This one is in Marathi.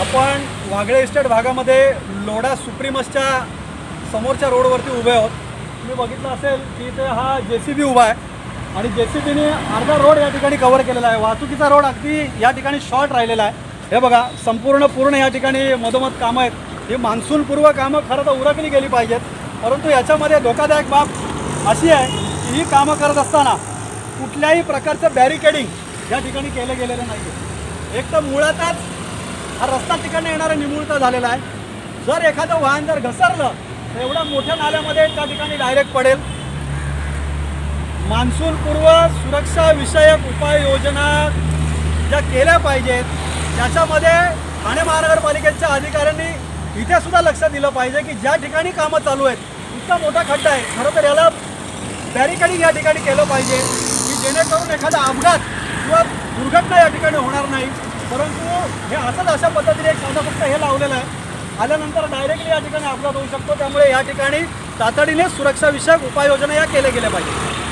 आपण वागळे इस्टेट भागामध्ये लोढा सुप्रीमसच्या समोरच्या रोडवरती उभे आहोत. तुम्ही बघितलं असेल की इथे हा जे सी बी उभा आहे. आणि जे सी बीने अर्धा रोड या ठिकाणी कव्हर केलेला आहे. वाहतुकीचा रोड अगदी या ठिकाणी शॉर्ट राहिलेला आहे. हे बघा संपूर्ण पूर्ण या ठिकाणी मधोमध कामं आहेत. ही मान्सूनपूर्व कामं खरं तर उरकली गेली पाहिजेत. परंतु याच्यामध्ये धोकादायक बाब अशी आहे की ही कामं करत असताना कुठल्याही प्रकारचं बॅरिकेडिंग या ठिकाणी केलं गेलेलं नाही आहे एक तर मुळातच हा रस्ता तिकडनं येणारा निमुळता झालेला आहे. जर एखादं वाहन जर घसरलं तर एवढ्या मोठ्या नाल्यामध्ये त्या ठिकाणी डायरेक्ट पडेल. मान्सूनपूर्व सुरक्षा विषयक उपाययोजना ज्या केल्या पाहिजेत त्याच्यामध्ये ठाणे महानगरपालिकेच्या अधिकाऱ्यांनी इथे सुद्धा लक्ष दिलं पाहिजे की ज्या ठिकाणी कामं चालू आहेत इतका मोठा खड्डा आहे. खरं तर याला बॅरिकेडिंग या ठिकाणी केलं पाहिजे की जेणेकरून एखादा अपघात किंवा दुर्घटना या ठिकाणी होणार नाही. हे असंच अशा पद्धतीने एक साधा फक्त हे लावलेलं आहे. आल्यानंतर डायरेक्टली या ठिकाणी अपघात होऊ शकतो. त्यामुळे या ठिकाणी तातडीने सुरक्षाविषयक उपाययोजना या केल्या गेल्या पाहिजे.